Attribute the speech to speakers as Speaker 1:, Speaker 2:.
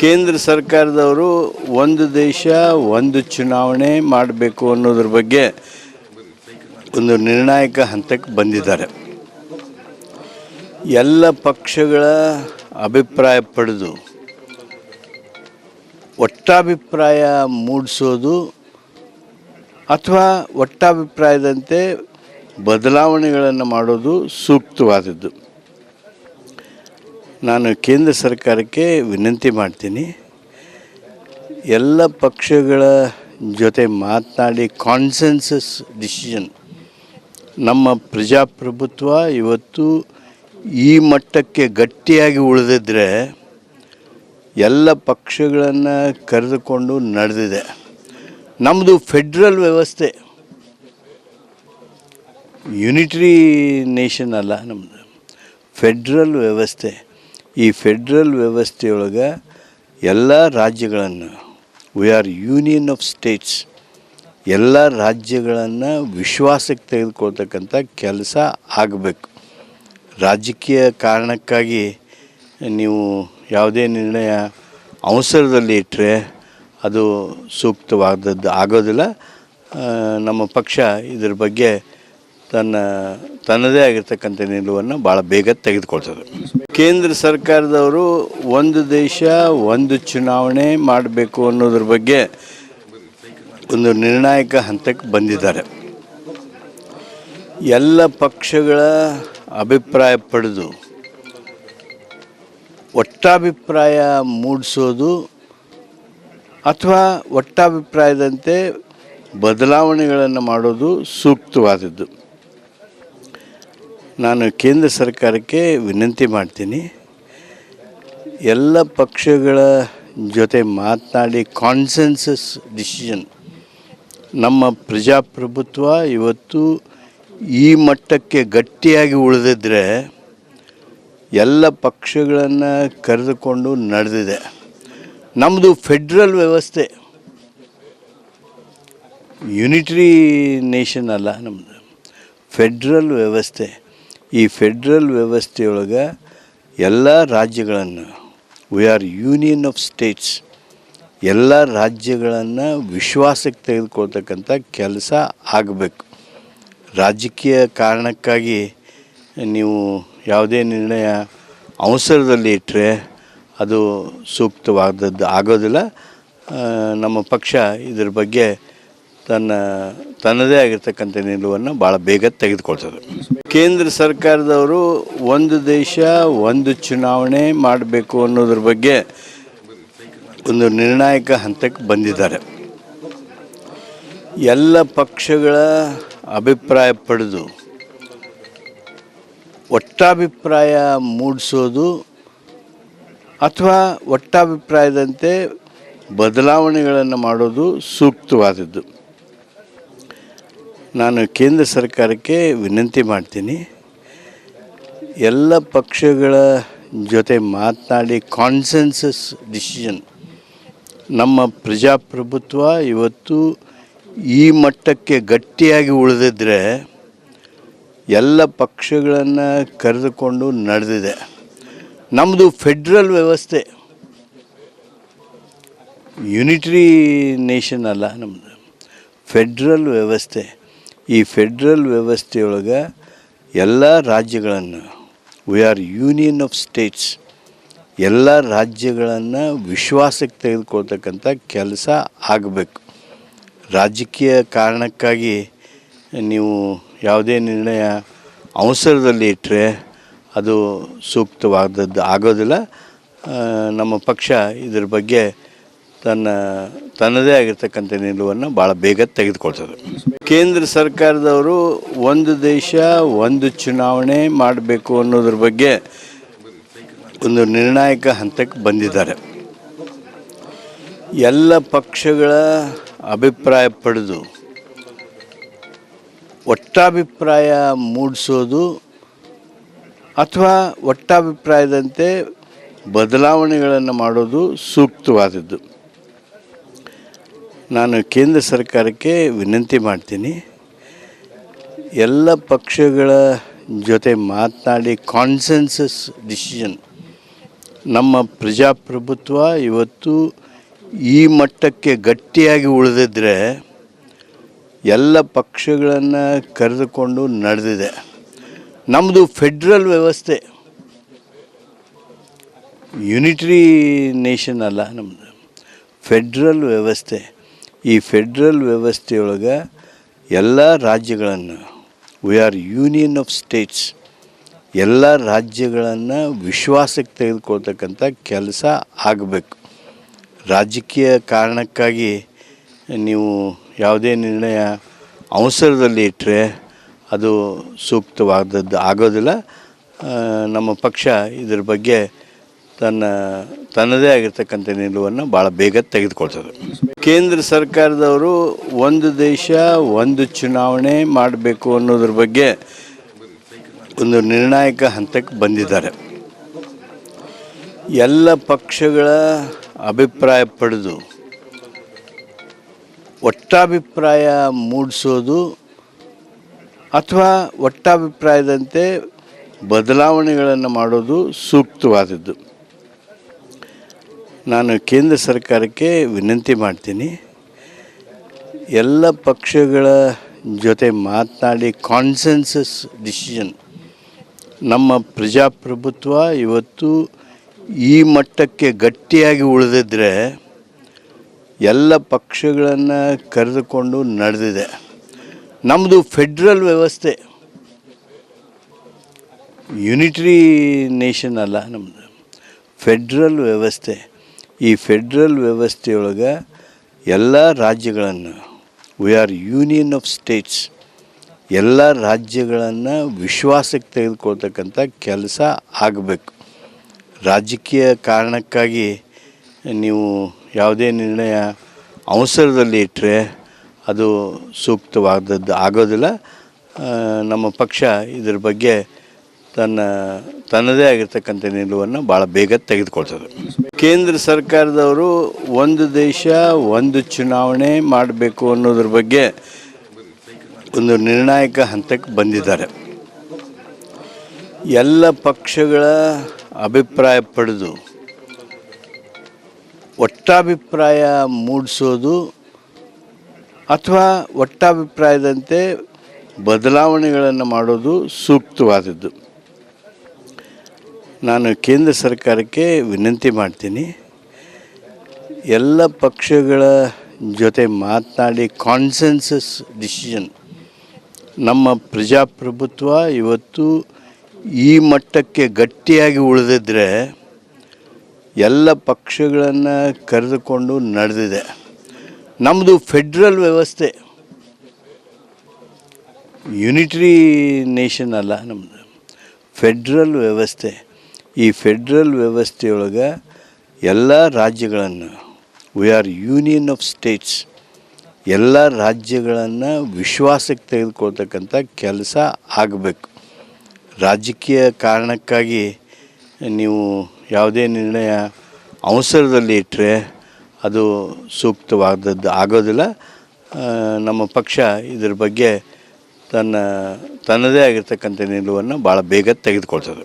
Speaker 1: ಕೇಂದ್ರ ಸರ್ಕಾರದವರು ಒಂದು ದೇಶ, ಒಂದು ಚುನಾವಣೆ ಮಾಡಬೇಕು ಅನ್ನೋದ್ರ ಬಗ್ಗೆ ಒಂದು ನಿರ್ಣಾಯಕ ಹಂತಕ್ಕೆ ಬಂದಿದ್ದಾರೆ. ಎಲ್ಲ ಪಕ್ಷಗಳ ಅಭಿಪ್ರಾಯ ಪಡೆದು, ಒಟ್ಟಾಭಿಪ್ರಾಯ ಮೂಡಿಸೋದು ಅಥವಾ ಒಟ್ಟಾಭಿಪ್ರಾಯದಂತೆ ಬದಲಾವಣೆಗಳನ್ನು ಮಾಡೋದು ಸೂಕ್ತವಾದದ್ದು. ನಾನು ಕೇಂದ್ರ ಸರ್ಕಾರಕ್ಕೆ ವಿನಂತಿ ಮಾಡ್ತೀನಿ. ಎಲ್ಲ ಪಕ್ಷಗಳ ಜೊತೆ ಮಾತನಾಡಿ ಕಾನ್ಸೆನ್ಸಸ್ ಡಿಸಿಷನ್ ನಮ್ಮ ಪ್ರಜಾಪ್ರಭುತ್ವ ಇವತ್ತು ಈ ಮಟ್ಟಕ್ಕೆ ಗಟ್ಟಿಯಾಗಿ ಉಳಿದಿದ್ರೆ ಎಲ್ಲ ಪಕ್ಷಗಳನ್ನು ಕರೆದುಕೊಂಡು ನಡೆದಿದೆ. ನಮ್ಮದು ಫೆಡ್ರಲ್ ವ್ಯವಸ್ಥೆ. ಯುನಿಟ್ರಿ ನೇಷನ್ ಅಲ್ಲ ನಮ್ಮದು ಫೆಡ್ರಲ್ ವ್ಯವಸ್ಥೆ. ಈ ಫೆಡ್ರಲ್ ವ್ಯವಸ್ಥೆಯೊಳಗೆ ಎಲ್ಲ ರಾಜ್ಯಗಳನ್ನು we are union of states ಎಲ್ಲ ರಾಜ್ಯಗಳನ್ನು ವಿಶ್ವಾಸಕ್ಕೆ ತೆಗೆದುಕೊಳ್ತಕ್ಕಂಥ ಕೆಲಸ ಆಗಬೇಕು. ರಾಜಕೀಯ ಕಾರಣಕ್ಕಾಗಿ ನೀವು ಯಾವುದೇ ನಿರ್ಣಯ ಅವಸರದಲ್ಲಿ ಇಟ್ಟರೆ ಅದು ಸೂಕ್ತವಾದದ್ದು ಆಗೋದಿಲ್ಲ. ನಮ್ಮ ಪಕ್ಷ ಇದ್ರ ಬಗ್ಗೆ ತನ್ನ, ತನ್ನದೇ ಆಗಿರ್ತಕ್ಕಂಥ ನಿಲುವನ್ನು ಭಾಳ ಬೇಗ ತೆಗೆದುಕೊಳ್ತದೆ. ಕೇಂದ್ರ ಸರ್ಕಾರದವರು ಒಂದು ದೇಶ, ಒಂದು ಚುನಾವಣೆ ಮಾಡಬೇಕು ಅನ್ನೋದ್ರ ಬಗ್ಗೆ ಒಂದು ನಿರ್ಣಾಯಕ ಹಂತಕ್ಕೆ ಬಂದಿದ್ದಾರೆ. ಎಲ್ಲ ಪಕ್ಷಗಳ ಅಭಿಪ್ರಾಯ ಪಡೆದು, ಒಟ್ಟಾಭಿಪ್ರಾಯ ಮೂಡಿಸೋದು ಅಥವಾ ಒಟ್ಟಾಭಿಪ್ರಾಯದಂತೆ ಬದಲಾವಣೆಗಳನ್ನು ಮಾಡೋದು ಸೂಕ್ತವಾದದ್ದು. ನಾನು ಕೇಂದ್ರ ಸರ್ಕಾರಕ್ಕೆ ವಿನಂತಿ ಮಾಡ್ತೀನಿ. ಎಲ್ಲ ಪಕ್ಷಗಳ ಜೊತೆ ಮಾತನಾಡಿ ಕಾನ್ಸೆನ್ಸಸ್ ಡಿಸಿಷನ್ ನಮ್ಮ ಪ್ರಜಾಪ್ರಭುತ್ವ ಇವತ್ತು ಈ ಮಟ್ಟಕ್ಕೆ ಗಟ್ಟಿಯಾಗಿ ಉಳಿದಿದ್ರೆ ಎಲ್ಲ ಪಕ್ಷಗಳನ್ನು ಕರೆದುಕೊಂಡು ನಡೆದಿದೆ. ನಮ್ಮದು ಫೆಡ್ರಲ್ ವ್ಯವಸ್ಥೆ. ಯುನಿಟ್ರಿ ನೇಷನ್ ಅಲ್ಲ ನಮ್ಮದು ಫೆಡ್ರಲ್ ವ್ಯವಸ್ಥೆ. ಈ ಫೆಡ್ರಲ್ ವ್ಯವಸ್ಥೆಯೊಳಗೆ ಎಲ್ಲ ರಾಜ್ಯಗಳನ್ನು we are union of states ಎಲ್ಲ ರಾಜ್ಯಗಳನ್ನು ವಿಶ್ವಾಸಕ್ಕೆ ತೆಗೆದುಕೊಳ್ತಕ್ಕಂಥ ಕೆಲಸ ಆಗಬೇಕು. ರಾಜಕೀಯ ಕಾರಣಕ್ಕಾಗಿ ನೀವು ಯಾವುದೇ ನಿರ್ಣಯ ಅವಸರದಲ್ಲಿ ಇಟ್ಟರೆ ಅದು ಸೂಕ್ತವಾದದ್ದು ಆಗೋದಿಲ್ಲ. ನಮ್ಮ ಪಕ್ಷ ಇದ್ರ ಬಗ್ಗೆ ತನ್ನ, ತನ್ನದೇ ಆಗಿರ್ತಕ್ಕಂಥ ನಿಲುವನ್ನು ಭಾಳ ಬೇಗ ತೆಗೆದುಕೊಳ್ತದೆ. ಕೇಂದ್ರ ಸರ್ಕಾರದವರು ಒಂದು ದೇಶ, ಒಂದು ಚುನಾವಣೆ ಮಾಡಬೇಕು ಅನ್ನೋದ್ರ ಬಗ್ಗೆ ಒಂದು ನಿರ್ಣಾಯಕ ಹಂತಕ್ಕೆ ಬಂದಿದ್ದಾರೆ. ಎಲ್ಲ ಪಕ್ಷಗಳ ಅಭಿಪ್ರಾಯ ಪಡೆದು, ಒಟ್ಟಾಭಿಪ್ರಾಯ ಮೂಡಿಸೋದು ಅಥವಾ ಒಟ್ಟಾಭಿಪ್ರಾಯದಂತೆ ಬದಲಾವಣೆಗಳನ್ನು ಮಾಡೋದು ಸೂಕ್ತವಾದದ್ದು. ನಾನು ಕೇಂದ್ರ ಸರ್ಕಾರಕ್ಕೆ ವಿನಂತಿ ಮಾಡ್ತೀನಿ. ಎಲ್ಲ ಪಕ್ಷಗಳ ಜೊತೆ ಮಾತನಾಡಿ ಕಾನ್ಸೆನ್ಸಸ್ ಡಿಸಿಷನ್ ನಮ್ಮ ಪ್ರಜಾಪ್ರಭುತ್ವ ಇವತ್ತು ಈ ಮಟ್ಟಕ್ಕೆ ಗಟ್ಟಿಯಾಗಿ ಉಳಿದಿದ್ರೆ ಎಲ್ಲ ಪಕ್ಷಗಳನ್ನು ಕರೆದುಕೊಂಡು ನಡೆದಿದೆ. ನಮ್ಮದು ಫೆಡ್ರಲ್ ವ್ಯವಸ್ಥೆ. ಯುನಿಟ್ರಿ ನೇಷನ್ ಅಲ್ಲ ನಮ್ಮದು ಫೆಡ್ರಲ್ ವ್ಯವಸ್ಥೆ. ಈ ಫೆಡ್ರಲ್ ವ್ಯವಸ್ಥೆಯೊಳಗೆ ಎಲ್ಲ ರಾಜ್ಯಗಳನ್ನು we are union of states ಎಲ್ಲ ರಾಜ್ಯಗಳನ್ನು ವಿಶ್ವಾಸಕ್ಕೆ ತೆಗೆದುಕೊಳ್ತಕ್ಕಂಥ ಕೆಲಸ ಆಗಬೇಕು. ರಾಜಕೀಯ ಕಾರಣಕ್ಕಾಗಿ ನೀವು ಯಾವುದೇ ನಿರ್ಣಯ ಅವಸರದಲ್ಲಿ ಇಟ್ಟರೆ ಅದು ಸೂಕ್ತವಾದದ್ದು ಆಗೋದಿಲ್ಲ. ನಮ್ಮ ಪಕ್ಷ ಇದರ ಬಗ್ಗೆ ತನ್ನ, ತನ್ನದೇ ಆಗಿರ್ತಕ್ಕಂಥ ನಿಲುವನ್ನು ಭಾಳ ಬೇಗ ತೆಗೆದುಕೊಳ್ತದೆ. ಕೇಂದ್ರ ಸರ್ಕಾರದವರು ಒಂದು ದೇಶ, ಒಂದು ಚುನಾವಣೆ ಮಾಡಬೇಕು ಅನ್ನೋದ್ರ ಬಗ್ಗೆ ಒಂದು ನಿರ್ಣಾಯಕ ಹಂತಕ್ಕೆ ಬಂದಿದ್ದಾರೆ. ಎಲ್ಲ ಪಕ್ಷಗಳ ಅಭಿಪ್ರಾಯ ಪಡೆದು, ಒಟ್ಟಾಭಿಪ್ರಾಯ ಮೂಡಿಸೋದು ಅಥವಾ ಒಟ್ಟಾಭಿಪ್ರಾಯದಂತೆ ಬದಲಾವಣೆಗಳನ್ನು ಮಾಡೋದು ಸೂಕ್ತವಾದದ್ದು. ನಾನು ಕೇಂದ್ರ ಸರ್ಕಾರಕ್ಕೆ ವಿನಂತಿ ಮಾಡ್ತೀನಿ. ಎಲ್ಲ ಪಕ್ಷಗಳ ಜೊತೆ ಮಾತನಾಡಿ ಕಾನ್ಸೆನ್ಸಸ್ ಡಿಸಿಷನ್ ನಮ್ಮ ಪ್ರಜಾಪ್ರಭುತ್ವ ಇವತ್ತು ಈ ಮಟ್ಟಕ್ಕೆ ಗಟ್ಟಿಯಾಗಿ ಉಳಿದಿದ್ರೆ ಎಲ್ಲ ಪಕ್ಷಗಳನ್ನು ಕರೆದುಕೊಂಡು ನಡೆದಿದೆ. ನಮ್ಮದು ಫೆಡ್ರಲ್ ವ್ಯವಸ್ಥೆ. ಯುನಿಟ್ರಿ ನೇಷನ್ ಅಲ್ಲ ನಮ್ಮದು ಫೆಡ್ರಲ್ ವ್ಯವಸ್ಥೆ. ಈ ಫೆಡ್ರಲ್ ವ್ಯವಸ್ಥೆಯೊಳಗೆ ಎಲ್ಲ ರಾಜ್ಯಗಳನ್ನು we are union of states ಎಲ್ಲ ರಾಜ್ಯಗಳನ್ನು ವಿಶ್ವಾಸಕ್ಕೆ ತೆಗೆದುಕೊಳ್ತಕ್ಕಂಥ ಕೆಲಸ ಆಗಬೇಕು. ರಾಜಕೀಯ ಕಾರಣಕ್ಕಾಗಿ ನೀವು ಯಾವುದೇ ನಿರ್ಣಯ ಅವಸರದಲ್ಲಿ ಇಟ್ಟರೆ ಅದು ಸೂಕ್ತವಾದದ್ದು ಆಗೋದಿಲ್ಲ. ನಮ್ಮ ಪಕ್ಷ ಇದರ ಬಗ್ಗೆ ತನ್ನ, ತನ್ನದೇ ಆಗಿರ್ತಕ್ಕಂಥ ನಿಲುವನ್ನು ಭಾಳ ಬೇಗ ತೆಗೆದುಕೊಳ್ತದೆ. ಕೇಂದ್ರ ಸರ್ಕಾರದವರು ಒಂದು ದೇಶ, ಒಂದು ಚುನಾವಣೆ ಮಾಡಬೇಕು ಅನ್ನೋದ್ರ ಬಗ್ಗೆ ಒಂದು ನಿರ್ಣಾಯಕ ಹಂತಕ್ಕೆ ಬಂದಿದ್ದಾರೆ. ಎಲ್ಲ ಪಕ್ಷಗಳ ಅಭಿಪ್ರಾಯ ಪಡೆದು, ಒಟ್ಟಾಭಿಪ್ರಾಯ ಮೂಡಿಸೋದು ಅಥವಾ ಒಟ್ಟಾಭಿಪ್ರಾಯದಂತೆ ಬದಲಾವಣೆಗಳನ್ನು ಮಾಡೋದು ಸೂಕ್ತವಾದದ್ದು. ನಾನು ಕೇಂದ್ರ ಸರ್ಕಾರಕ್ಕೆ ವಿನಂತಿ ಮಾಡ್ತೀನಿ. ಎಲ್ಲ ಪಕ್ಷಗಳ ಜೊತೆ ಮಾತನಾಡಿ ಕಾನ್ಸೆನ್ಸಸ್ ಡಿಸಿಷನ್ ನಮ್ಮ ಪ್ರಜಾಪ್ರಭುತ್ವ ಇವತ್ತು ಈ ಮಟ್ಟಕ್ಕೆ ಗಟ್ಟಿಯಾಗಿ ಉಳಿದಿದ್ರೆ ಎಲ್ಲ ಪಕ್ಷಗಳನ್ನು ಕರೆದುಕೊಂಡು ನಡೆದಿದೆ. ನಮ್ಮದು ಫೆಡ್ರಲ್ ವ್ಯವಸ್ಥೆ. ಯುನಿಟ್ರಿ ನೇಷನ್ ಅಲ್ಲ ನಮ್ಮದು ಫೆಡ್ರಲ್ ವ್ಯವಸ್ಥೆ. ಈ ಫೆಡ್ರಲ್ ವ್ಯವಸ್ಥೆಯೊಳಗೆ ಎಲ್ಲ ರಾಜ್ಯಗಳನ್ನು we are union of states ಎಲ್ಲ ರಾಜ್ಯಗಳನ್ನು ವಿಶ್ವಾಸಕ್ಕೆ ತೆಗೆದುಕೊಳ್ತಕ್ಕಂಥ ಕೆಲಸ ಆಗಬೇಕು. ರಾಜಕೀಯ ಕಾರಣಕ್ಕಾಗಿ ನೀವು ಯಾವುದೇ ನಿರ್ಣಯ ಅವಸರದಲ್ಲಿ ಇಟ್ಟರೆ ಅದು ಸೂಕ್ತವಾದದ್ದು ಆಗೋದಿಲ್ಲ. ನಮ್ಮ ಪಕ್ಷ ಇದ್ರ ಬಗ್ಗೆ ತನ್ನ, ತನ್ನದೇ ಆಗಿರ್ತಕ್ಕಂಥ ನಿಲುವನ್ನು ಭಾಳ ಬೇಗ ತೆಗೆದುಕೊಳ್ತದೆ. ಕೇಂದ್ರ ಸರ್ಕಾರದವರು ಒಂದು ದೇಶ, ಒಂದು ಚುನಾವಣೆ ಮಾಡಬೇಕು ಅನ್ನೋದ್ರ ಬಗ್ಗೆ ಒಂದು ನಿರ್ಣಾಯಕ ಹಂತಕ್ಕೆ ಬಂದಿದ್ದಾರೆ. ಎಲ್ಲ ಪಕ್ಷಗಳ ಅಭಿಪ್ರಾಯ ಪಡೆದು, ಒಟ್ಟಾಭಿಪ್ರಾಯ ಮೂಡಿಸೋದು ಅಥವಾ ಒಟ್ಟಾಭಿಪ್ರಾಯದಂತೆ ಬದಲಾವಣೆಗಳನ್ನು ಮಾಡೋದು ಸೂಕ್ತವಾದದ್ದು. ನಾನು ಕೇಂದ್ರ ಸರ್ಕಾರಕ್ಕೆ ವಿನಂತಿ ಮಾಡ್ತೀನಿ. ಎಲ್ಲ ಪಕ್ಷಗಳ ಜೊತೆ ಮಾತನಾಡಿ ಕಾನ್ಸೆನ್ಸಸ್ ಡಿಸಿಷನ್ ನಮ್ಮ ಪ್ರಜಾಪ್ರಭುತ್ವ ಇವತ್ತು ಈ ಮಟ್ಟಕ್ಕೆ ಗಟ್ಟಿಯಾಗಿ ಉಳಿದಿದ್ರೆ ಎಲ್ಲ ಪಕ್ಷಗಳನ್ನು ಕರೆದುಕೊಂಡು ನಡೆದಿದೆ. ನಮ್ಮದು ಫೆಡ್ರಲ್ ವ್ಯವಸ್ಥೆ. ಯುನಿಟ್ರಿ ನೇಷನ್ ಅಲ್ಲ ನಮ್ಮದು ಫೆಡ್ರಲ್ ವ್ಯವಸ್ಥೆ. ಈ ಫೆಡ್ರಲ್ ವ್ಯವಸ್ಥೆಯೊಳಗೆ ಎಲ್ಲ ರಾಜ್ಯಗಳನ್ನು we are union of states ಎಲ್ಲ ರಾಜ್ಯಗಳನ್ನು ವಿಶ್ವಾಸಕ್ಕೆ ತೆಗೆದುಕೊಳ್ತಕ್ಕಂಥ ಕೆಲಸ ಆಗಬೇಕು. ರಾಜಕೀಯ ಕಾರಣಕ್ಕಾಗಿ ನೀವು ಯಾವುದೇ ನಿರ್ಣಯ ಅವಸರದಲ್ಲಿ ಇಟ್ಟರೆ ಅದು ಸೂಕ್ತವಾದದ್ದು ಆಗೋದಿಲ್ಲ. ನಮ್ಮ ಪಕ್ಷ ಇದ್ರ ಬಗ್ಗೆ ತನ್ನ, ತನ್ನದೇ ಆಗಿರ್ತಕ್ಕಂಥ ನಿಲುವನ್ನು ಭಾಳ ಬೇಗ ತೆಗೆದುಕೊಳ್ತದೆ.